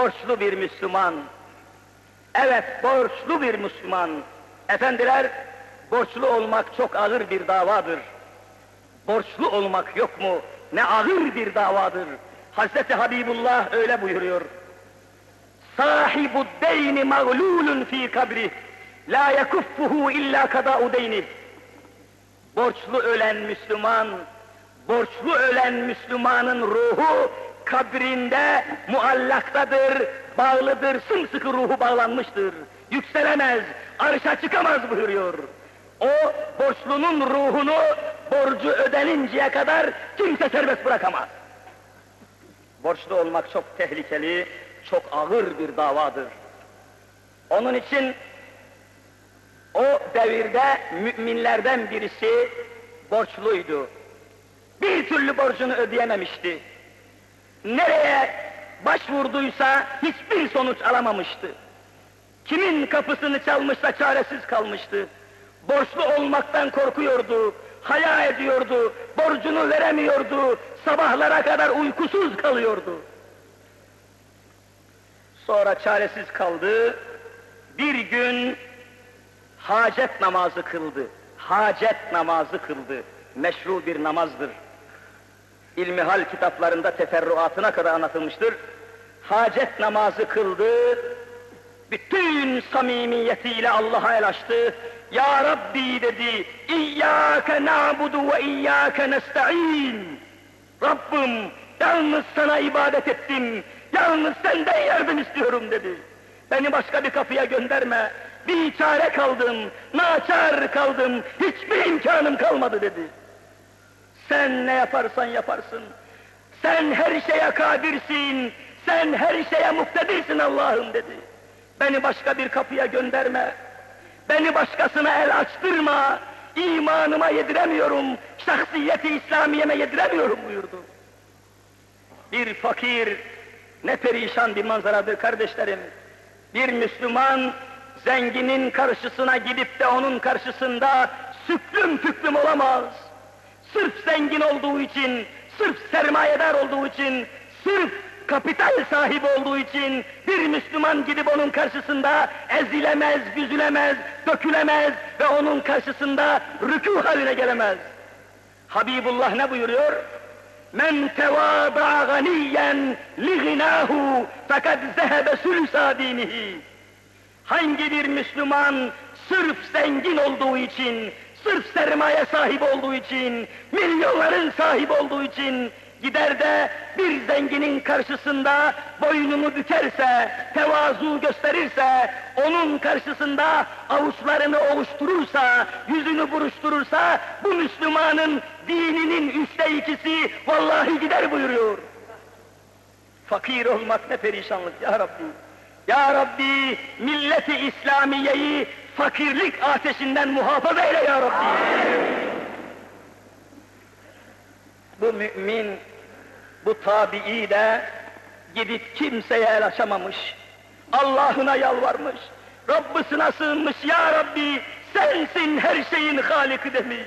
borçlu bir Müslüman. Evet, borçlu bir Müslüman. Efendiler, borçlu olmak çok ağır bir davadır. Borçlu olmak yok mu? Ne ağır bir davadır. Hazreti Habibullah öyle buyuruyor. Sahibu deyni mağlulun fi kabri. La yakuffuhu illa kada'u deyni. Borçlu ölen Müslüman, borçlu ölen Müslümanın ruhu kabrinde muallaktadır, bağlıdır, sımsıkı ruhu bağlanmıştır. Yükselemez, arşa çıkamaz buyuruyor. O borçlunun ruhunu borcu ödeninceye kadar kimse serbest bırakamaz. Borçlu olmak çok tehlikeli, çok ağır bir davadır. Onun için o devirde müminlerden birisi borçluydu. Bir türlü borcunu ödeyememişti. Nereye başvurduysa hiçbir sonuç alamamıştı. Kimin kapısını çalmışsa çaresiz kalmıştı. Borçlu olmaktan korkuyordu, haya ediyordu, borcunu veremiyordu, sabahlara kadar uykusuz kalıyordu. Sonra çaresiz kaldı, bir gün hacet namazı kıldı. Hacet namazı kıldı. Meşru bir namazdır. İlmihal kitaplarında teferruatına kadar anlatılmıştır. Hacet namazı kıldı. Bütün samimiyetiyle Allah'a el açtı. Ya Rabbi dedi. İyyâke na'budu ve iyyâke nesta'in. Rabbim yalnız sana ibadet ettim. Yalnız senden yardım istiyorum dedi. Beni başka bir kapıya gönderme. Bir çare kaldım, naçar kaldım, hiçbir imkanım kalmadı dedi. Sen ne yaparsan yaparsın. Sen her şeye kadirsin, sen her şeye muktedirsin Allah'ım dedi. Beni başka bir kapıya gönderme. Beni başkasına el açtırma. İmanıma yediremiyorum, şahsiyeti İslamiyeme yediremiyorum buyurdu. Bir fakir, ne perişan bir manzaradır kardeşlerim. Bir Müslüman, zenginin karşısına gidip de onun karşısında süklüm püklüm olamaz. Sırf zengin olduğu için, sırf sermayedar olduğu için, sırf kapital sahibi olduğu için bir Müslüman gidip onun karşısında ezilemez, büzülemez, dökülemez ve onun karşısında rükû haline gelemez. Habibullah ne buyuruyor? Men tevâda'a ganiyen li ginâhu fekad zehebe sülüsâ dinihi. Hangi bir Müslüman sırf zengin olduğu için, sırf sermaye sahibi olduğu için, milyonların sahibi olduğu için gider de bir zenginin karşısında boynunu bükerse, tevazu gösterirse, onun karşısında avuçlarını ovuşturursa, yüzünü buruşturursa, bu Müslümanın dininin üçte ikisi vallahi gider buyuruyor. Fakir olmak ne perişanlık ya Rabbi. Ya Rabbi milleti İslamiye'yi fakirlik ateşinden muhafaza eyle ya Rabbi. Bu mümin, bu tabii de gidip kimseye el açamamış. Allah'ına yalvarmış. Rabbisine sığınmış. Ya Rabbi sensin her şeyin haliki demiş.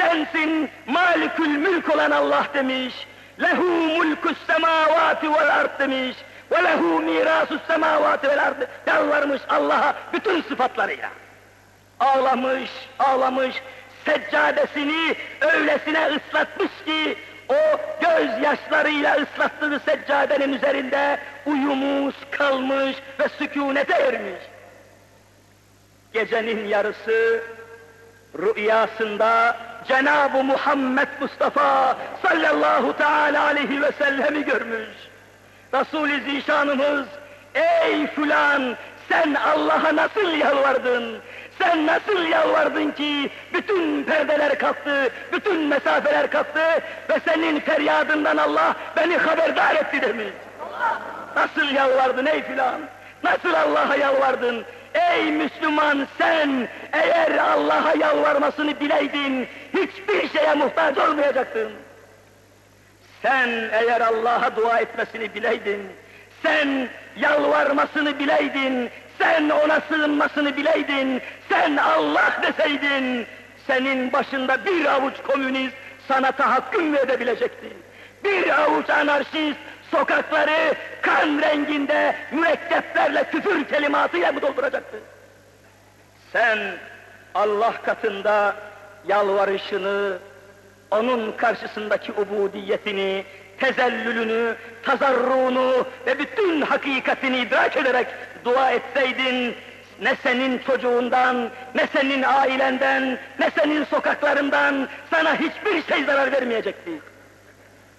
Sensin malikül mülk olan Allah demiş. Lehu mulkus semavati vel ard demiş. Ve lehu mirasus semavati vel ard. Yalvarmış Allah'a bütün sıfatlarıyla. Ağlamış, ağlamış, seccadesini öylesine ıslatmış ki o gözyaşlarıyla ıslattığı seccadenin üzerinde uyumuş, kalmış ve sükunete ermiş. Gecenin yarısı rüyasında Cenab-ı Muhammed Mustafa sallallahu teala aleyhi ve sellemi görmüş. Resul-i Zişanımız, ey filan sen Allah'a nasıl yalvardın? Sen nasıl yalvardın ki bütün perdeler kalktı, bütün mesafeler kalktı ve senin feryadından Allah beni haberdar etti demiş. Nasıl yalvardın ey filan? Nasıl Allah'a yalvardın? Ey Müslüman sen eğer Allah'a yalvarmasını bileydin hiçbir şeye muhtaç olmayacaktın. Sen eğer Allah'a dua etmesini bileydin, sen yalvarmasını bileydin, sen ona sığınmasını bileydin, sen Allah deseydin, senin başında bir avuç komünist sana tahakküm edebilecekti. Bir avuç anarşist sokakları kan renginde mürekkeplerle küfür kelimatıyla mı dolduracaktı? Sen Allah katında yalvarışını, onun karşısındaki ubudiyetini, tezellülünü, tazarruğunu ve bütün hakikatini idrak ederek dua etseydin, ne senin çocuğundan, ne senin ailenden, ne senin sokaklarından sana hiçbir şey zarar vermeyecekti.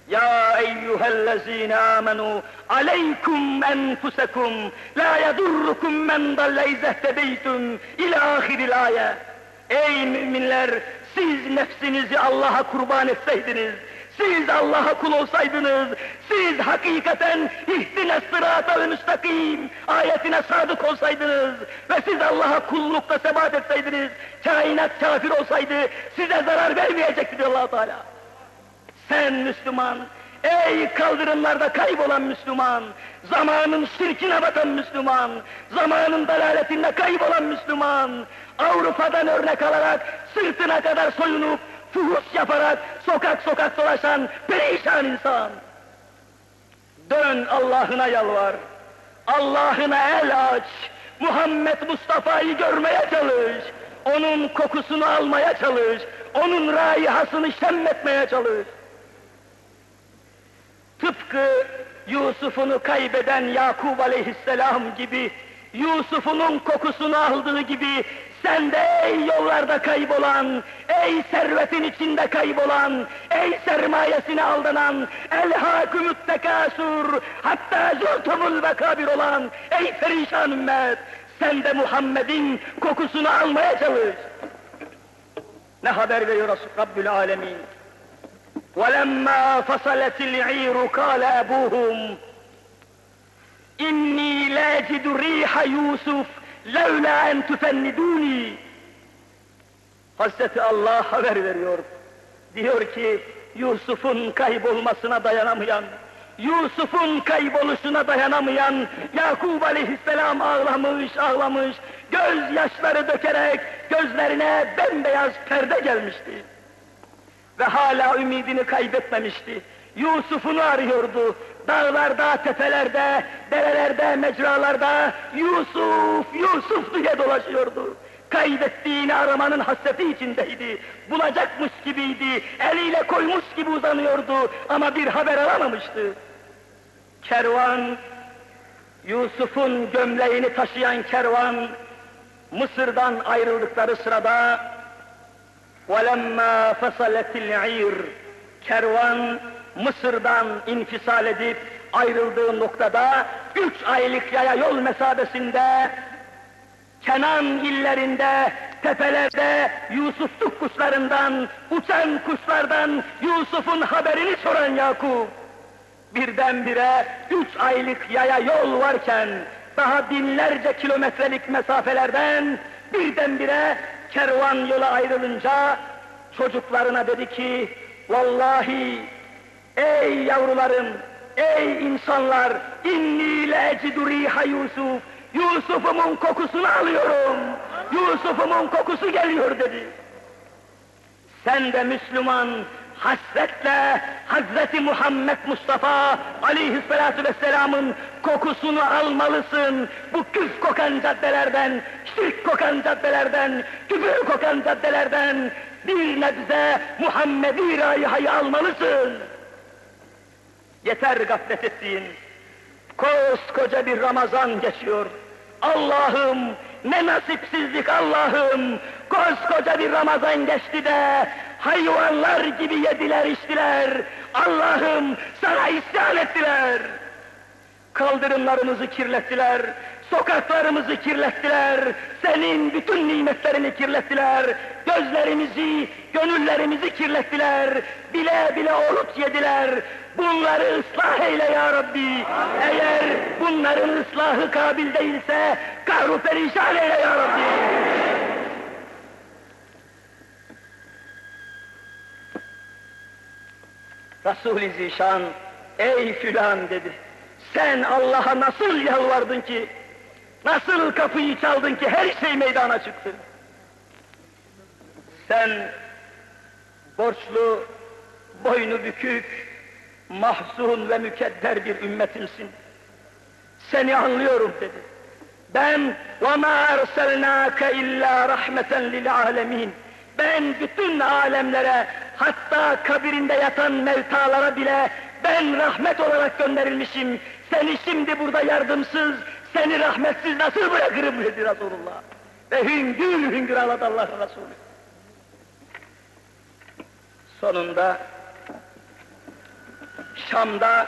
Ya eyyühellezine amenu aleykum enfusekum la yadurrukum men dalle izehtedeytum ila ahiril ayet. Ey müminler siz nefsinizi Allah'a kurban etseydiniz, siz Allah'a kul olsaydınız, siz hakikaten ihdine sıratel müstakim ayetine sadık olsaydınız ve siz Allah'a kullukta sebat etseydiniz, kainat kafir olsaydı size zarar vermeyecekti diyor allah Teala. Sen Müslüman, ey kaldırımlarda kaybolan Müslüman, zamanın şirkine batan Müslüman, zamanın dalaletinde kaybolan Müslüman, Avrupa'dan örnek alarak sırtına kadar soyunup, fuhuş yaparak sokak sokak dolaşan perişan insan. Dön Allah'ına yalvar, Allah'ına el aç, Muhammed Mustafa'yı görmeye çalış, onun kokusunu almaya çalış, onun raihasını şemmetmeye çalış. Tıpkı Yusuf'unu kaybeden Yakub aleyhisselam gibi, Yusuf'unun kokusunu aldığı gibi, sen de ey yollarda kaybolan, ey servetin içinde kaybolan, ey sermayesine aldanan, elhâkümüt tekâsur, hatta zurtumul bekabir olan, ey perişan ümmet, sen de Muhammed'in kokusunu almaya çalış. Ne haber veriyor Rabbül Alemin? وَلَمَّا فَصَلَتِ الْعِيرُ قَالَ أَبُوهُمْ إِنِّي لَاجِدُ رِيحَ يُوسُفَ لَوْلَا أَنْ تُفَنِّدُونِي Hazreti Allah haber veriyor. Diyor ki Yusuf'un kaybolmasına dayanamayan, Yusuf'un kayboluşuna dayanamayan Yakub aleyhisselam ağlamış ağlamış, gözyaşları dökerek gözlerine bembeyaz perde gelmişti ve hala ümidini kaybetmemişti. Yusuf'unu arıyordu. Dağlarda, tepelerde, derelerde, mecralarda Yusuf, Yusuf diye dolaşıyordu. Kaybettiğini aramanın hasreti içindeydi. Bulacakmış gibiydi. Eliyle koymuş gibi uzanıyordu ama bir haber alamamıştı. Kervan, Yusuf'un gömleğini taşıyan kervan, Mısır'dan ayrıldıkları sırada وَلَمَّا فَصَلَتِ الْعِيرِ Kervan Mısır'dan infisal edip ayrıldığı noktada üç aylık yaya yol mesabesinde Kenan illerinde, tepelerde Yusufluk kuşlarından, uçan kuşlardan Yusuf'un haberini soran Yakup birdenbire üç aylık yaya yol varken daha binlerce kilometrelik mesafelerden birdenbire kervan yola ayrılınca çocuklarına dedi ki vallahi ey yavrularım ey insanlar inni le ecidu riha Yusuf Yusuf'umun kokusunu alıyorum Yusuf'umun kokusu geliyor dedi. Sen de Müslüman hasretle Hazreti Muhammed Mustafa aleyhissalatu vesselamın kokusunu almalısın. Bu küf kokan caddelerden, şirk kokan caddelerden, küfür kokan caddelerden bir nebze Muhammedi rayihayı almalısın. Yeter gaflet ettiğin. Koskoca bir Ramazan geçiyor. Allah'ım ne nasipsizlik Allah'ım. Koskoca bir Ramazan geçti de hayvanlar gibi yediler içtiler. Allah'ım sana isyan ettiler. Kaldırımlarımızı kirlettiler, sokaklarımızı kirlettiler, senin bütün nimetlerini kirlettiler, gözlerimizi, gönüllerimizi kirlettiler, bile bile oruç yediler, bunları ıslah eyle ya Rabbi, eğer bunların ıslahı kabil değilse, kahru perişan eyle ya Rabbi. Resul-i Zişan, ey filan dedi. Sen Allah'a nasıl yalvardın ki, nasıl kapıyı çaldın ki her şey meydana çıktı? Sen borçlu, boynu bükük, mahzun ve mükedder bir ümmetimsin. Seni anlıyorum dedi. Ben وَمَا أَرْسَلْنَاكَ اِلَّا رَحْمَةً لِلْعَالَمِينَ Ben bütün alemlere, hatta kabirinde yatan mevtalara bile ben rahmet olarak gönderilmişim. Seni şimdi burada yardımsız, seni rahmetsiz nasıl bırakırım dedi Resulullah. Ve hüngür hüngür ağladı Allah'ın Resulü. Sonunda Şam'da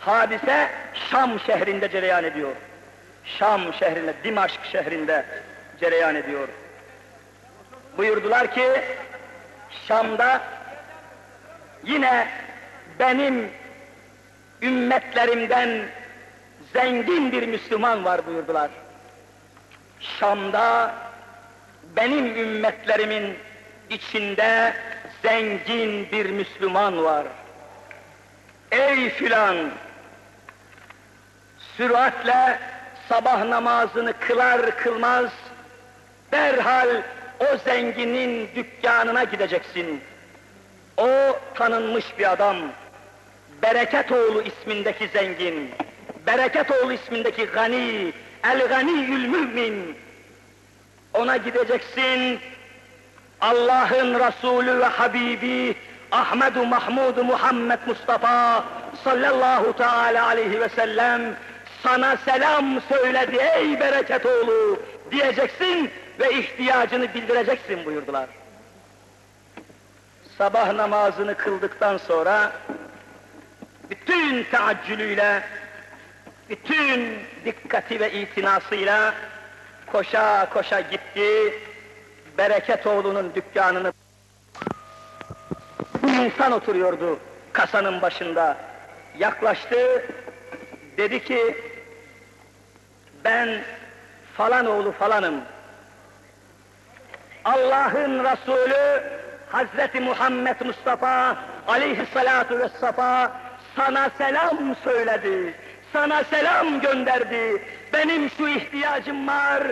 hadise Şam şehrinde cereyan ediyor. Şam şehrinde, Dimaşk şehrinde cereyan ediyor. Buyurdular ki Şam'da yine benim ümmetlerimden zengin bir Müslüman var buyurdular. Şam'da benim ümmetlerimin içinde zengin bir Müslüman var. Ey filan! Süratle sabah namazını kılar kılmaz derhal o zenginin dükkanına gideceksin. O tanınmış bir adam. Bereketoğlu ismindeki zengin. Bereketoğlu ismindeki gani. El ganiyül mümin. Ona gideceksin. Allah'ın Resulü ve Habibi Ahmedu Mahmudu Muhammed Mustafa sallallahu teala aleyhi ve sellem sana selam söyledi ey Bereketoğlu diyeceksin ve ihtiyacını bildireceksin buyurdular. Sabah namazını kıldıktan sonra bütün teaccülüyle, bütün dikkati ve itinasıyla koşa koşa gitti, Bereketoğlu'nun dükkanını bir insan oturuyordu kasanın başında. Yaklaştı, dedi ki, ben falan oğlu falanım. Allah'ın Resulü Hazreti Muhammed Mustafa aleyhissalatu vessefa sana selam söyledi. Sana selam gönderdi. Benim şu ihtiyacım var.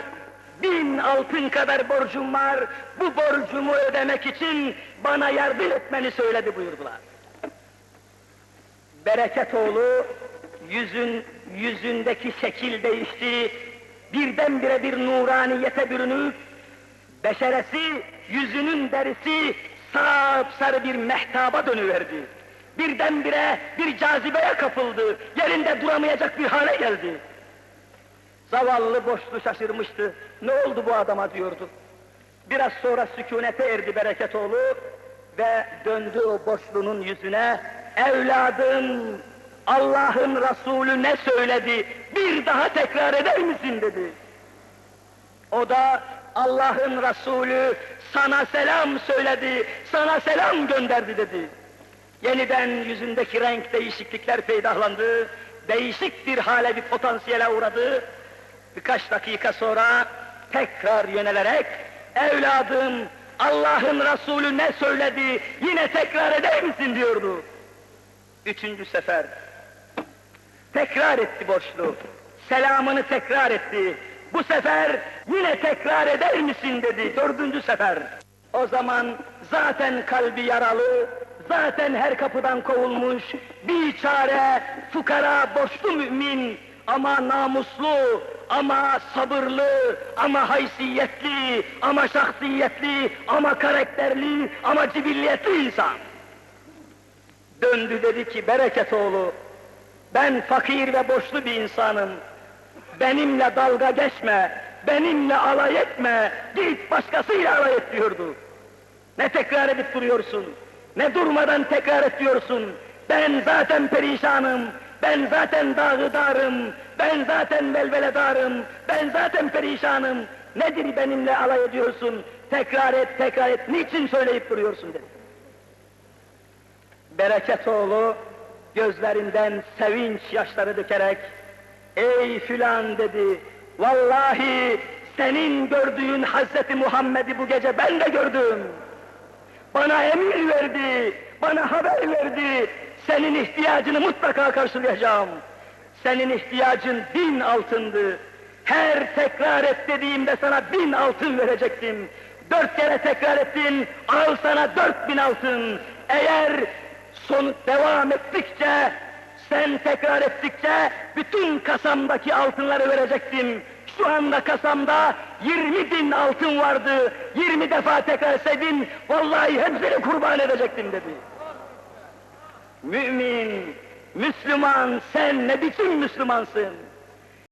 Bin altın kadar borcum var. Bu borcumu ödemek için bana yardım etmeni söyledi buyurdular. Bereketoğlu yüzün yüzündeki şekil değişti. Birdenbire bir nuraniyete bürünüp beşeresi, yüzünün derisi sapsarı bir mehtaba dönüverdi. Birdenbire bir cazibeye kapıldı, yerinde duramayacak bir hale geldi. Zavallı boşlu şaşırmıştı, ne oldu bu adama diyordu. Biraz sonra sükunete erdi Bereketoğlu ve döndü o boşluğunun yüzüne, evladım Allah'ın Resulü ne söyledi, bir daha tekrar eder misin dedi. O da Allah'ın Resulü sana selam söyledi, sana selam gönderdi dedi. Yeniden yüzündeki renk değişiklikler peydahlandı, değişik bir hale bir potansiyele uğradı. Birkaç dakika sonra tekrar yönelerek, evladım Allah'ın Resulü ne söyledi, yine tekrar eder misin diyordu. Üçüncü sefer, tekrar etti boşluğu, selamını tekrar etti. Bu sefer yine tekrar eder misin dedi, dördüncü sefer. O zaman zaten kalbi yaralı, zaten her kapıdan kovulmuş, bir çare, fukara, borçlu mümin, ama namuslu, ama sabırlı, ama haysiyetli, ama şahsiyetli, ama karakterli, ama cibilliyetli insan. Döndü dedi ki Bereketoğlu, ben fakir ve borçlu bir insanım. Benimle dalga geçme, benimle alay etme, git başkasıyla alay et diyordu. Ne tekrar edip duruyorsun, ne durmadan tekrar et diyorsun. Ben zaten perişanım, ben zaten dağıdarım, ben zaten velveledarım, ben zaten perişanım. Nedir benimle alay ediyorsun? Tekrar et, tekrar et, niçin söyleyip duruyorsun dedi. Bereketoğlu gözlerinden sevinç yaşları dökerek, ey filan dedi, vallahi senin gördüğün Hazreti Muhammed'i bu gece ben de gördüm. Bana emir verdi, bana haber verdi, senin ihtiyacını mutlaka karşılayacağım. Senin ihtiyacın bin altındı. Her tekrar et dediğimde sana bin altın verecektim. Dört kere tekrar ettin, al sana dört bin altın. Eğer son devam ettikçe, sen tekrar ettikçe bütün kasamdaki altınları verecektim. Şu anda kasamda 20 bin altın vardı. 20 defa tekrar etseydin vallahi hepsini kurban edecektim dedi. Mümin, Müslüman sen ne biçim Müslümansın?